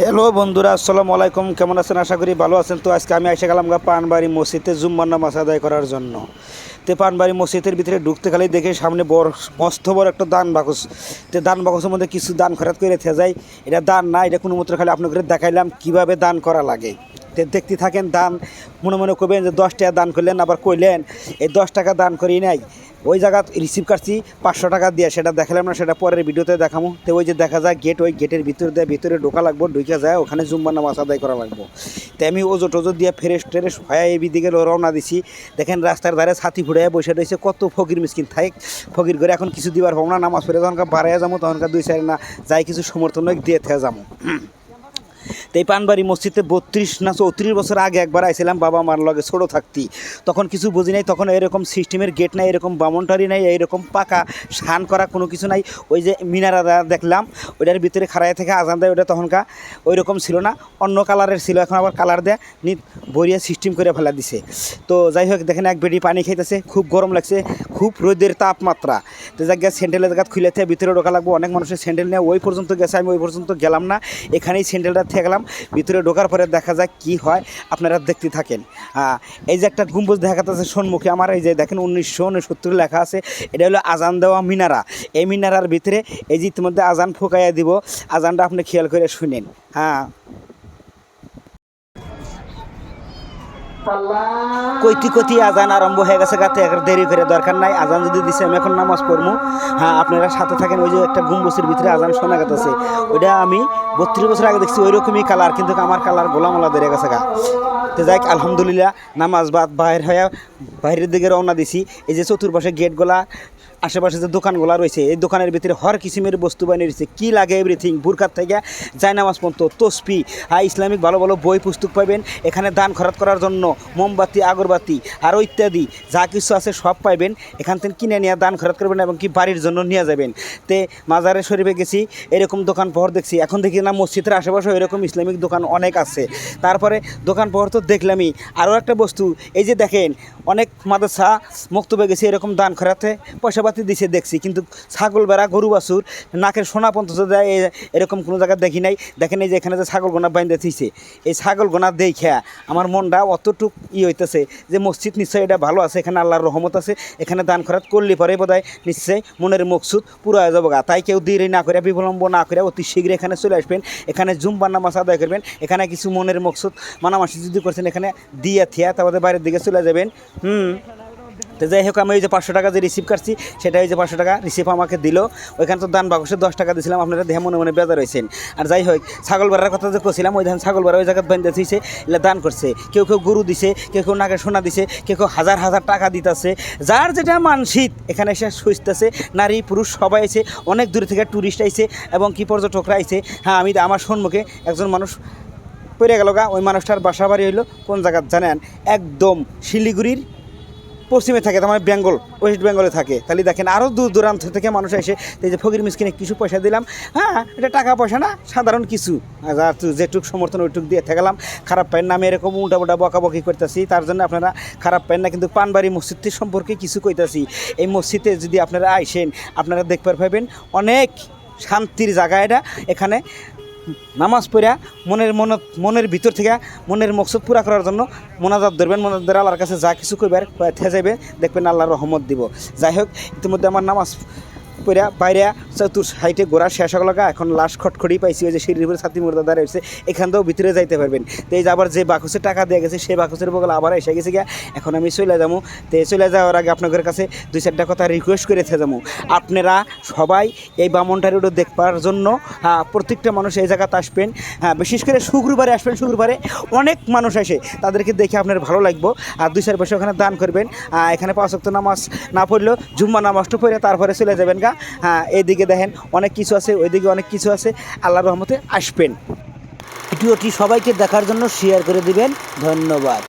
Hello বন্ধুরা, আসসালামু আলাইকুম। কেমন আছেন? আশা করি ভালো আছেন। তো আজকে আমি এসে গেলাম গা পানবাড়ি মসজিদে জুম্মার নামাজ আদায় করার জন্য। তো পানবাড়ি মসজিদের ভিতরে ঢুকতে খালি দেখে সামনে বড়, মস্ত বড় একটা দান বাকস। তো দান বাকসের মধ্যে কিছু দান খরাত করে থেকে যায়। এটা দান না, এটা কোনো মতো খালি আপনাকে দেখাইলাম কীভাবে দান করা লাগে। তো দেখতে থাকেন দান, মনে মনে করবেন যে দশ টাকা দান করলেন, আবার কইলেন, এই দশ টাকা দান করি নাই। ওই জায়গা রিসিভ করছি, পাঁচশো টাকা দিয়ে, সেটা দেখালাম না, সেটা পরের ভিডিওতে দেখামো। তো ওই যে দেখা যায় গেট ওই গেটের ভিতর দিয়ে, ভিতরে ঢোকা লাগবো, ঢুকে যায়, ওখানে জুম্বার নামাজ আদায় করা লাগবো। তো আমি ওজো টোজো দিয়ে ফ্রেশ ট্রেশ হয়ে এই দিকে রওনা দিছি। দেখেন রাস্তার ধারে ছাতি ফুড়াইয়া বসে রয়েছে, কত ফকির মিসকিন। থাক ফকির করে এখন কিছু দিবার হব না, নামাজ পড়ে যখনকার বাড়াইয়া যাব তখনকার দুই চার না, যাই কিছু সমর্থন দিয়ে থেকে যাব। তো এই পানবাড়ি মসজিদে বত্রিশ না চৌত্রিশ বছর আগে একবার আইছিলাম, বাবা মার লগে ছোটো থাকতি। তখন কিছু বুঝি নাই, তখন এরকম সিস্টেমের গেট নাই, এরকম বামনটারি নাই এইরকম পাকা শান করা কোনো কিছু নাই। ওই যে মিনারা দেখলাম, ওইটার ভিতরে খাড়াই থেকে আজান দেয় ওটা তখনকার ওই রকম ছিল না। অন্য কালারের ছিল, এখন আবার কালার দেয় নিত বরিয়া সিস্টেম করে ফেলা দিছে। তো যাই হোক, দেখেন এক বেডি পানি খাইতেছে, খুব গরম লাগছে, খুব রোদের তাপমাত্রা। তো জায়গায় স্যান্ডেলের জায়গা খুলে ভিতরে ঢোকা লাগবো, অনেক মানুষের স্যান্ডেল নিয়ে ওই পর্যন্ত গেছে, আমি ওই পর্যন্ত গেলাম না। এখানেই স্যান্ডেলটা থেকে গেলাম, ভিতরে ঢোকার পরে দেখা যায় কি হয়, আপনারা দেখতে থাকেন। এই যে একটা গুম্বুজ দেখা যাচ্ছে সম্মুখে আমার, এই যে দেখেন উনিশশো উনসত্তর লেখা আছে, এটা হলো আজান দেওয়া মিনারা। এই মিনারার ভিতরে এই যে ইতিমধ্যে আজান ফুকাইয়া দিব, আজানটা আপনি খেয়াল করে শুনেন। হ্যাঁ। কইতি কইতি আজান আরম্ভ হয়ে গেছে গাতে, একবার দেরি করে, দরকার নাই, আজান যদি দিছে আমি এখন নামাজ পড়ব হ্যাঁ আপনারা সাথে থাকেন, ওই যে একটা গুম্বসের ভিতরে আজান শোনা গেছে ওইটা আমি বত্রিশ বছর আগে দেখছি ওই রকমই কালার কিন্তু আমার কালার গোলামলা ধরে গেছে গা। তো যাই আলহামদুলিল্লাহ, নামাজ বাদ বাইর হয়ে বাইরের দিকে রওনা দিছি। এই যে চতুর্পাশে গেটগুলা আশেপাশে যে দোকানগুলো রয়েছে, এই দোকানের ভিতরে হর কিসিমের বস্তু বানিয়ে রয়েছে কী লাগে এভরিথিং বুরকার থেকে জায়নামাজ পর্যন্ত তসপি আর ইসলামিক ভালো ভালো বই পুস্তক পাইবেন এখানে দান খরচ করার জন্য, মোমবাতি, আগরবাতি আরও ইত্যাদি, যা কিছু আছে সব পাইবেন, এখান থেকে কিনে নিয়ে দান খরচ করবেন এবং কি বাড়ির জন্য নিয়ে যাবেন। তে মাজারে শরীফে গেছি, এরকম দোকান পহর দেখছি, এখন দেখি না মসজিদের আশেপাশে এরকম ইসলামিক দোকান অনেক আছে। তারপরে দোকান পহর তো দেখলামই। আরও একটা বস্তু, এই যে দেখেন, অনেক মাদ্রাসা মুক্তবে গেছে এরকম দান খরাতে পয়সাপাতি দিছে, দেখছি। কিন্তু ছাগল বেড়া, গরু বাছুর, নাকের সোনা পর্যন্ত দেয় এরকম কোনো জায়গায় দেখি নাই। দেখেন এই যে এখানে যে ছাগল গোনা বাইন্দে থিছে এই ছাগল গোনা দেখা আমার মনটা অতটুক ই হইতেছে যে মসজিদ নিশ্চয়ই এটা ভালো আছে, এখানে আল্লাহর রহমত আছে, এখানে দান খরাত করলে পরে বোধহয় নিশ্চয়ই মনের মকসুদ পুরো হয়ে যাব তাই কেউ দেরি না করে বিলম্ব না করে অতি শীঘ্র এখানে চলে আসবেন। এখানে জুম্বা নামাজ আদায় করবেন। এখানে কিছু মনের মকসুদ মানামাসি যদি করছেন, এখানে দিয়ে থিয়া তারপরে বাইরের দিকে চলে যাবেন। হুম। তো যাই হোক, আমি ওই যে পাঁচশো টাকা যে রিসিভ করছি সেটা ওই যে পাঁচশো টাকা রিসিভ আমাকে দিল। ওইখানে তো দান বাক্সে দশ টাকা দিয়েছিলাম আপনারা দেহে মনে মনে বেজার হয়েছেন। আর যাই হোক, ছাগল বেড়ার কথা যে করছিলাম ওই ধান ছাগল বেড়া ওই জায়গায় বেঁধে দিয়েছে এগুলো দান করছে। কেউ কেউ গরু দিছে, কেউ কেউ নাকে সোনা দিছে, কেউ কেউ হাজার হাজার টাকা দিতেছে। যার যেটা মানসিক এখানে এসে সুস্থছে নারী, পুরুষ, সবাই এসে অনেক দূর থেকে ট্যুরিস্ট আইছে, এবং কি পর্যটকরা আইছে। হ্যাঁ আমি আমার সম্মুখে একজন মানুষ পড়ে গেল গা, ওই মানুষটার বাসা বাড়ি হইল, কোন জায়গায় জানেন? একদম শিলিগুড়ির পশ্চিমে থাকে, তার মানে বেঙ্গল, ওয়েস্ট বেঙ্গলে থাকে। তাহলে দেখেন আরও দূর দূরান্ত থেকে মানুষ এসে এই যে ফকির মিসকিনে কিছু পয়সা দিলাম। হ্যাঁ এটা টাকা পয়সা না, সাধারণ কিছু। যার যেটুক সমর্থন ওইটুক দিয়ে থাকলাম খারাপ পাইন না, আমি এরকম উল্টা উল্টা বকাবকি করতেছি, তার জন্য আপনারা খারাপ পাইন না, কিন্তু পানবাড়ি মসজিদটির সম্পর্কে কিছু কইতাছি। এই মসজিদে যদি আপনারা আইসেন, আপনারা দেখতে পারবেন অনেক শান্তির জায়গা এটা। এখানে নামাজ পড়া মনের মন মনের ভিতর থেকে মনের মকসদ পুরা করার জন্য মোনাজাত ধরবেন, মোনাজাত ধরে আল্লাহর কাছে যা কিছু কইবার থে যাবে দেখবেন আল্লাহর রহমত দিব। যাই হোক, ইতিমধ্যে আমার নামাজ পড়া বাইরে চতুর সাইডে গোড়া শেষ হলো এখন লাশ খটখড়ি পাইছি ওই যে সিঁড়ির উপরে ছাতি মুর্দা দাঁড়িয়ে রয়েছে এখান থেকেও ভিতরে যাইতে পারবেন। তো এই যে আবার যে বাকুসে টাকা দিয়ে গেছে সেই বাকুসের বগল আবার এসে গেছে গিয়া এখন আমি চলে যাব। তো চলে যাওয়ার আগে আপনাদের কাছে দুই চারটা কথা রিকোয়েস্ট করে যাব। আপনারা সবাই এই বামনটা রোড দেখবার জন্য হ্যাঁ, প্রত্যেকটা মানুষ এই জায়গাতে আসবেন। হ্যাঁ বিশেষ করে শুক্রবারে আসবেন শুক্রবারে অনেক মানুষ আসে। তাদেরকে দেখে আপনার ভালো লাগবো। আর দুই চার পয়সা ওখানে দান করবেন। এখানে পাঁচ নামাজ না পড়লেও জুম্মা নামাজটা পড়ে তারপরে চলে যাবেন গা। হ্যাঁ এদিকে দেখেন অনেক কিছু আছে, ওইদিকে অনেক কিছু আছে। আল্লাহ রহমতে আসবেন। ভিডিওটি সবাইকে দেখার জন্য শেয়ার করে দিবেন। ধন্যবাদ।